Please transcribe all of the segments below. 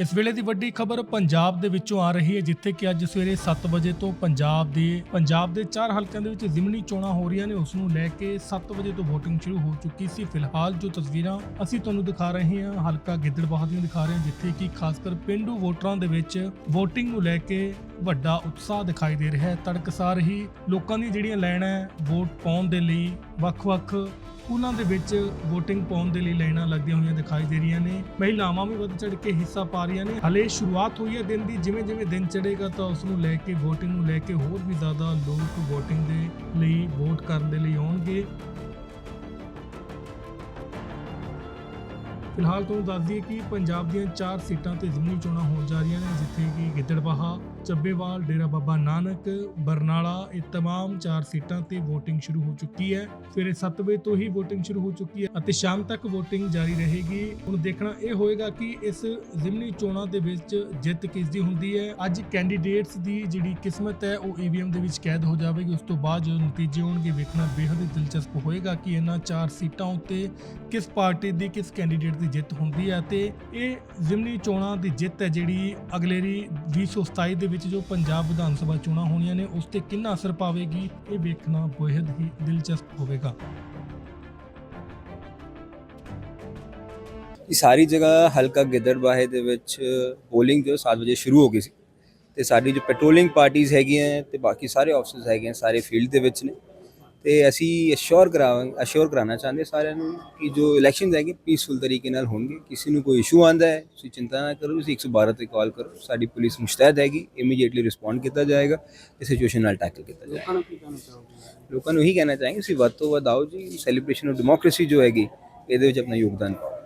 ਇਸ ਵੇਲੇ ਦੀ ਵੱਡੀ ਖਬਰ ਪੰਜਾਬ ਦੇ ਵਿੱਚੋਂ ਆ ਰਹੀ ਹੈ, ਜਿੱਥੇ ਕਿ ਅੱਜ ਸਵੇਰੇ 7 ਵਜੇ ਤੋਂ ਪੰਜਾਬ ਦੇ ਪੰਜਾਬ ਦੇ ਚਾਰ ਹਲਕਿਆਂ ਦੇ ਵਿੱਚ ਜ਼ਿਮਨੀ ਚੋਣਾਂ ਹੋ ਰਹੀਆਂ ਨੇ, ਉਸ ਨੂੰ ਲੈ ਕੇ 7 ਵਜੇ ਤੋਂ VOTING ਸ਼ੁਰੂ ਹੋ ਚੁੱਕੀ ਸੀ। ਫਿਲਹਾਲ ਜੋ ਤਸਵੀਰਾਂ ਅਸੀਂ ਤੁਹਾਨੂੰ ਦਿਖਾ ਰਹੇ ਹਾਂ, ਹਲਕਾ ਗਿੱਦੜਬਾਹਾ ਦੀਆਂ ਦਿਖਾ ਰਹੇ ਹਾਂ, ਜਿੱਥੇ ਕਿ ਖਾਸ ਕਰ ਪਿੰਡੂ ਵੋਟਰਾਂ ਦੇ ਵਿੱਚ VOTING ਨੂੰ ਲੈ ਕੇ ਵੱਡਾ ਉਤਸ਼ਾਹ ਦਿਖਾਈ ਦੇ ਰਿਹਾ ਹੈ। ਤੜਕਸਾਰ ਹੀ ਲੋਕਾਂ ਦੀ ਜਿਹੜੀਆਂ ਲਾਈਨਾਂ ਵੋਟ ਪਾਉਣ ਦੇ ਲਈ ਵੱਖ-ਵੱਖ ਸਕੂਲਾਂ ਦੇ ਵਿੱਚ VOTING ਪਾਉਣ ਦੇ ਲਈ ਲਾਈਨਾਂ ਲੱਗਦੀਆਂ ਹੋਈਆਂ ਦਿਖਾਈ ਦੇ ਰਹੀਆਂ ਨੇ। ਮਹਿਲਾਵਾਂ ਵੀ ਵੱਧ ਚੜ ਕੇ ਹਿੱਸਾ ਪਾ ਰਹੀਆਂ ਨੇ। ਹਲੇ ਸ਼ੁਰੂਆਤ ਹੋਈ ਹੈ ਦਿਨ ਦੀ ਜਿਵੇਂ ਜਿਵੇਂ ਦਿਨ ਚੜ੍ਹੇਗਾ ਤਾਂ ਉਸ ਨੂੰ ਲੈ ਕੇ VOTING ਨੂੰ ਲੈ ਕੇ ਹੋਰ ਵੀ ਜ਼ਿਆਦਾ ਲੋਕ VOTING ਦੇ ਲਈ, ਵੋਟ ਕਰਨ ਦੇ ਲਈ ਆਉਣਗੇ। ਫਿਲਹਾਲ ਤੁਹਾਨੂੰ ਦੱਸ ਦਈਏ ਕਿ ਪੰਜਾਬ ਦੀਆਂ ਚਾਰ ਸੀਟਾਂ ਤੇ ਜ਼ਮੂਲ ਚੋਣਾਂ ਹੋਣ ਜਾ ਰਹੀਆਂ ਨੇ, ਜਿੱਥੇ ਕਿ ਗਿੱਦੜਬਾਹਾ, ਚੱਬੇਵਾਲ, ਡੇਰਾ ਬਾਬਾ ਨਾਨਕ, ਬਰਨਾਲਾ, ਇਹ ਤਮਾਮ ਚਾਰ ਸੀਟਾਂ ਤੇ VOTING ਸ਼ੁਰੂ ਹੋ ਚੁੱਕੀ ਹੈ। ਸਵੇਰੇ 7 ਵਜੇ ਤੋਂ ਹੀ VOTING ਸ਼ੁਰੂ ਹੋ ਚੁੱਕੀ ਹੈ ਅਤੇ ਸ਼ਾਮ ਤੱਕ VOTING ਜਾਰੀ ਰਹੇਗੀ। ਹੁਣ ਦੇਖਣਾ ਇਹ ਹੋਏਗਾ ਕਿ ਇਸ ਜ਼ਿਮਨੀ ਚੋਣਾਂ ਦੇ ਵਿੱਚ ਜਿੱਤ ਕਿਸ ਦੀ ਹੁੰਦੀ ਹੈ। ਅੱਜ ਕੈਂਡੀਡੇਟਸ ਦੀ ਜਿਹੜੀ ਕਿਸਮਤ ਹੈ, ਉਹ EVM ਦੇ ਵਿੱਚ ਕੈਦ ਹੋ ਜਾਵੇਗੀ। ਉਸ ਤੋਂ ਬਾਅਦ ਜੋ ਨਤੀਜੇ ਆਉਣਗੇ ਵੇਖਣਾ ਬੇहद ਦਿਲਚਸਪ ਹੋਏਗਾ ਕਿ ਇਹਨਾਂ ਚਾਰ ਸੀਟਾਂ ਉੱਤੇ ਕਿਸ ਪਾਰਟੀ ਦੀ ਕਿਸ ਕੈਂਡੀਡੇਟ ਦੀ ਜਿੱਤ ਹੁੰਦੀ ਹੈ ਤੇ ਇਹ ਜ਼ਿਮਨੀ ਚੋਣਾਂ ਦੀ ਜਿੱਤ ਹੈ ਜਿਹੜੀ ਅਗਲੇਰੀ 2027 ਦੇ ਵਿੱਚ ਜੋ ਪੰਜਾਬ ਵਿਧਾਨ ਸਭਾ ਚੋਣਾਂ ਹੋਣੀਆਂ ਨੇ, ਉਸ ਤੇ ਕਿੰਨਾ ਅਸਰ ਪਾਵੇਗੀ, ਇਹ ਵੇਖਣਾ ਬੇहद ਹੀ ਦਿਲਚਸਪ ਹੋਵੇਗਾ। ਇਹ ਸਾਰੀ ਜਗ੍ਹਾ ਹਲਕਾ ਗਿੱਦੜਬਾਹੇ ਦੇ ਵਿੱਚ ਪੋਲਿੰਗ ਜੋ 7 ਵਜੇ ਸ਼ੁਰੂ ਹੋ ਗਈ ਸੀ ਤੇ ਸਾਡੀ ਜੋ ਪੈਟਰੋਲਿੰਗ ਪਾਰਟੀਆਂ ਹੈਗੀਆਂ ਤੇ ਬਾਕੀ ਸਾਰੇ ਆਫਿਸਰਸ ਹੈਗੇ ਸਾਰੇ ਫੀਲਡ ਦੇ ਵਿੱਚ ਨੇ। ਤੇ ਅਸੀਂ ਅਸ਼ੋਰ ਕਰਾਵਾਂ ਅਸ਼ੋਰ ਕਰਾਉਣਾ ਚਾਹੁੰਦੇ ਸਾਰਿਆਂ ਨੂੰ ਕਿ ਜੋ ਇਲੈਕਸ਼ਨਸ ਹੈਗੇ ਪੀਸਫੁਲ ਤਰੀਕੇ ਨਾਲ ਹੋਣਗੇ। ਕਿਸੇ ਨੂੰ ਕੋਈ ਇਸ਼ੂ ਆਂਦਾ ਹੈ ਤੁਸੀਂ ਚਿੰਤਾ ਨਾ ਕਰੋ ਤੁਸੀਂ 112 ਤੇ ਕਾਲ ਕਰੋ। ਸਾਡੀ ਪੁਲਿਸ ਮੁਸ਼ਤੈਦ ਹੈਗੀ ਇਮੀਡੀਏਟਲੀ ਰਿਸਪੌਂਡ ਕੀਤਾ ਜਾਏਗਾ ਤੇ ਸਿਚੁਏਸ਼ਨ ਨਾਲ ਟੈਕਲ ਕੀਤਾ ਜਾਏਗਾ। ਲੋਕਾਂ ਨੂੰ ਕੀ ਕਹਿਣਾ ਚਾਹੋਗੇ? ਲੋਕਾਂ ਨੂੰ ਇਹੀ ਕਹਿਣਾ ਚਾਹਾਂਗੇ ਤੁਸੀਂ ਵੱਧ ਤੋਂ ਵੱਧ ਆਓ ਜੀ ਸੈਲੀਬ੍ਰੇਸ਼ਨ ਆਫ ਡੈਮੋਕ੍ਰੇਸੀ ਜੋ ਹੈਗੀ ਇਹਦੇ ਵਿੱਚ ਆਪਣਾ ਯੋਗਦਾਨ ਪਾਓ।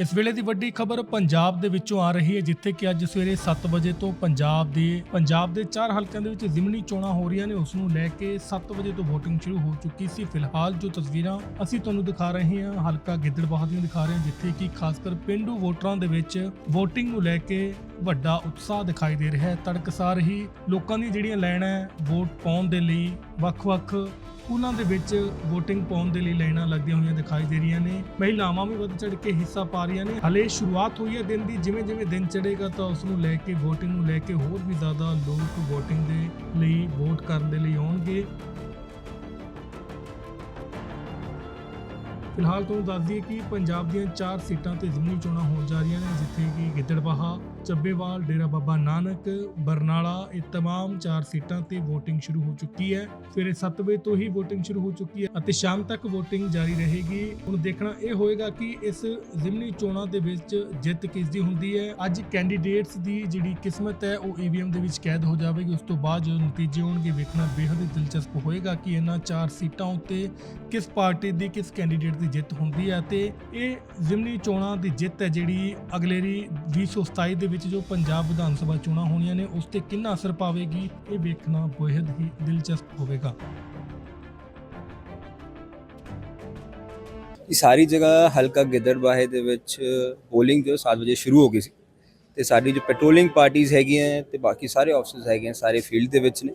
ਇਸ ਵੇਲੇ ਦੀ ਵੱਡੀ ਖਬਰ ਪੰਜਾਬ ਦੇ ਵਿੱਚੋਂ ਆ ਰਹੀ ਹੈ, ਜਿੱਥੇ ਕਿ ਅੱਜ ਸਵੇਰੇ 7 ਵਜੇ ਤੋਂ ਪੰਜਾਬ ਦੇ ਪੰਜਾਬ ਦੇ ਚਾਰ ਹਲਕਿਆਂ ਦੇ ਵਿੱਚ ਜ਼ਿਮਨੀ ਚੋਣਾਂ ਹੋ ਰਹੀਆਂ ਨੇ। ਉਸ ਨੂੰ ਲੈ ਕੇ 7 ਵਜੇ ਤੋਂ VOTING ਸ਼ੁਰੂ ਹੋ ਚੁੱਕੀ ਸੀ। ਫਿਲਹਾਲ ਜੋ ਤਸਵੀਰਾਂ ਅਸੀਂ ਤੁਹਾਨੂੰ ਦਿਖਾ ਰਹੇ ਹਾਂ, ਹਲਕਾ ਗਿੱਦੜਬਾਹਾ ਦੀਆਂ ਦਿਖਾ ਰਹੇ ਹਾਂ, ਜਿੱਥੇ ਕਿ ਖਾਸ ਕਰ ਪਿੰਡੂ ਵੋਟਰਾਂ ਦੇ ਵਿੱਚ VOTING ਨੂੰ ਲੈ ਕੇ ਵੱਡਾ ਉਤਸ਼ਾਹ ਦਿਖਾਈ ਦੇ ਰਿਹਾ ਹੈ। ਤੜਕਸਾਰ ਹੀ ਲੋਕਾਂ ਦੀਆਂ ਜਿਹੜੀਆਂ ਲਾਈਨਾਂ ਵੋਟ ਪਾਉਣ ਦੇ ਲਈ ਵੱਖ-ਵੱਖ ਸਕੂਲਾਂ ਦੇ ਵਿੱਚ VOTING ਪਾਉਣ ਦੇ ਲਈ ਲਾਈਨਾਂ ਲੱਗਦੀਆਂ ਹੋਈਆਂ ਦਿਖਾਈ ਦੇ ਰਹੀਆਂ ਨੇ। ਮਹਿਲਾਵਾਂ ਵੀ ਵੱਧ ਚੜ ਕੇ ਹਿੱਸਾ ਪਾ ਰਹੀਆਂ ਨੇ। ਹਲੇ ਸ਼ੁਰੂਆਤ ਹੋਈ ਹੈ ਦਿਨ ਦੀ। ਜਿਵੇਂ ਜਿਵੇਂ ਦਿਨ ਚੜ੍ਹੇਗਾ ਤਾਂ ਉਸ ਨੂੰ ਲੈ ਕੇ VOTING ਨੂੰ ਲੈ ਕੇ ਹੋਰ ਵੀ ਜ਼ਿਆਦਾ ਲੋਕ VOTING ਦੇ ਲਈ ਵੋਟ ਕਰਨ ਦੇ ਲਈ ਆਉਣਗੇ। ਫਿਲਹਾਲ ਤੁਹਾਨੂੰ ਦੱਸ ਦਈਏ ਕਿ ਪੰਜਾਬ ਦੀਆਂ ਚਾਰ ਸੀਟਾਂ ਤੇ ਜ਼ਿਮਨੀ ਚੋਣਾਂ ਹੋਣ ਜਾ ਰਹੀਆਂ ਨੇ, ਜਿੱਥੇ ਕਿ ਗਿੱਦੜਬਾਹਾ, ਚੱਬੇਵਾਲ, ਡੇਰਾ ਬਾਬਾ ਨਾਨਕ, ਬਰਨਾਲਾ, ਇਹ तमाम ਚਾਰ ਸੀਟਾਂ ਤੇ VOTING ਸ਼ੁਰੂ ਹੋ ਚੁੱਕੀ ਹੈ। ਸਵੇਰੇ 7 ਵਜੇ ਤੋਂ ਹੀ VOTING ਸ਼ੁਰੂ ਹੋ ਚੁੱਕੀ ਹੈ ਅਤੇ ਸ਼ਾਮ ਤੱਕ VOTING ਜਾਰੀ ਰਹੇਗੀ। ਹੁਣ ਦੇਖਣਾ ਇਹ ਹੋਏਗਾ ਕਿ ਇਸ ਜ਼ਿਮਨੀ ਚੋਣਾਂ ਦੇ ਵਿੱਚ ਜਿੱਤ ਕਿਸ ਦੀ ਹੁੰਦੀ ਹੈ। ਅੱਜ ਕੈਂਡੀਡੇਟਸ ਦੀ ਜਿਹੜੀ ਕਿਸਮਤ ਹੈ, ਉਹ EVM ਦੇ ਵਿੱਚ ਕੈਦ ਹੋ ਜਾਵੇਗੀ। ਉਸ ਤੋਂ ਬਾਅਦ ਜੋ ਨਤੀਜੇ ਆਉਣਗੇ, ਵੇਖਣਾ ਬੇहद ਦਿਲਚਸਪ ਹੋਏਗਾ ਕਿ ਇਹਨਾਂ ਚਾਰ ਸੀਟਾਂ ਉੱਤੇ ਕਿਸ ਪਾਰਟੀ ਦੀ ਕਿਸ ਕੈਂਡੀਡੇਟ ਦੀ ਜਿੱਤ ਹੁੰਦੀ ਹੈ ਤੇ ਇਹ ਜ਼ਿਮਨੀ ਚੋਣਾਂ ਦੀ ਜਿੱਤ ਹੈ ਜਿਹੜੀ ਅਗਲੇਰੀ 2027 ਦੇ ਵਿੱਚ ਜੋ ਪੰਜਾਬ ਵਿਧਾਨ ਸਭਾ ਚੋਣਾਂ ਹੋਣੀਆਂ ਨੇ, ਉਸ ਤੇ ਕਿੰਨਾ ਅਸਰ ਪਾਵੇਗੀ, ਇਹ ਵੇਖਣਾ ਬੇहद ਹੀ ਦਿਲਚਸਪ ਹੋਵੇਗਾ। ਇਹ ਸਾਰੀ ਜਗ੍ਹਾ ਹਲਕਾ ਗਿੱਦੜਬਾਹੇ ਦੇ ਵਿੱਚ ਪੋਲਿੰਗ ਜੋ 7 ਵਜੇ ਸ਼ੁਰੂ ਹੋ ਗਈ ਸੀ ਤੇ ਸਾਡੀ ਜੋ ਪੈਟਰੋਲਿੰਗ ਪਾਰਟੀਆਂ ਹੈਗੀਆਂ ਤੇ ਬਾਕੀ ਸਾਰੇ ਆਫਿਸਰਸ ਹੈਗੇ ਸਾਰੇ ਫੀਲਡ ਦੇ ਵਿੱਚ ਨੇ।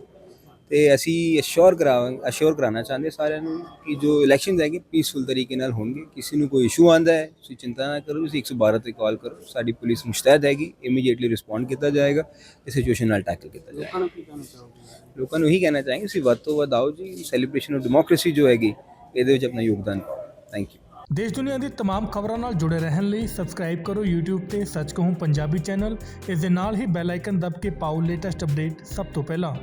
ਤੇ ਅਸੀਂ ਅਸ਼ੋਰ ਕਰਾਵਾਂ ਅਸ਼ੋਰ ਕਰਾਉਣਾ ਚਾਹੁੰਦੇ ਸਾਰਿਆਂ ਨੂੰ ਕਿ ਜੋ ਇਲੈਕਸ਼ਨਸ ਹੈਗੇ ਪੀਸਫੁਲ ਤਰੀਕੇ ਨਾਲ ਹੋਣਗੇ ਕਿਸੇ ਨੂੰ ਕੋਈ ਇਸ਼ੂ ਆਂਦਾ ਹੈ ਤੁਸੀਂ ਚਿੰਤਾ ਨਾ ਕਰੋ ਤੁਸੀਂ 112 ਤੇ ਕਾਲ ਕਰੋ ਸਾਡੀ ਪੁਲਿਸ ਮੁਸ਼ਤੈਦ ਹੈਗੀ ਇਮੀਡੀਏਟਲੀ ਰਿਸਪੌਂਡ ਕੀਤਾ ਜਾਏਗਾ ਤੇ ਸਿਚੁਏਸ਼ਨ ਨਾਲ ਟੈਕਲ ਕੀਤਾ ਜਾਏਗਾ ਲੋਕਾਂ ਨੂੰ ਕੀ ਕਹਿਣਾ ਚਾਹੋਗੇ ਲੋਕਾਂ ਨੂੰ ਇਹੀ ਕਹਿਣਾ ਚਾਹਾਂਗੇ ਤੁਸੀਂ ਵੱਧ ਤੋਂ ਵੱਧ ਆਓ ਜੀ ਸੈਲੀਬ੍ਰੇਸ਼ਨ ਆਫ ਡੈਮੋਕ੍ਰੇਸੀ ਜੋ ਹੈਗੀ ਇਹਦੇ ਵਿੱਚ ਆਪਣਾ ਯੋਗਦਾਨ ਪਾਓ ਥੈਂਕ ਯੂ ਦੇਸ਼ ਦੁਨੀਆ ਦੀ तमाम ਖਬਰਾਂ ਨਾਲ ਜੁੜੇ ਰਹਿਣ ਲਈ ਸਬਸਕ੍ਰਾਈਬ ਕਰੋ YouTube ਤੇ ਸੱਚ ਕਹੂੰ ਪੰਜਾਬੀ ਚੈਨਲ ਇਸ ਦੇ ਨਾਲ ਹੀ ਬੈਲ ਆਈਕਨ ਦਬ ਕੇ ਪਾਓ ਲੇਟੈਸਟ ਅਪਡੇਟ ਸਭ ਤੋਂ ਪਹਿਲਾਂ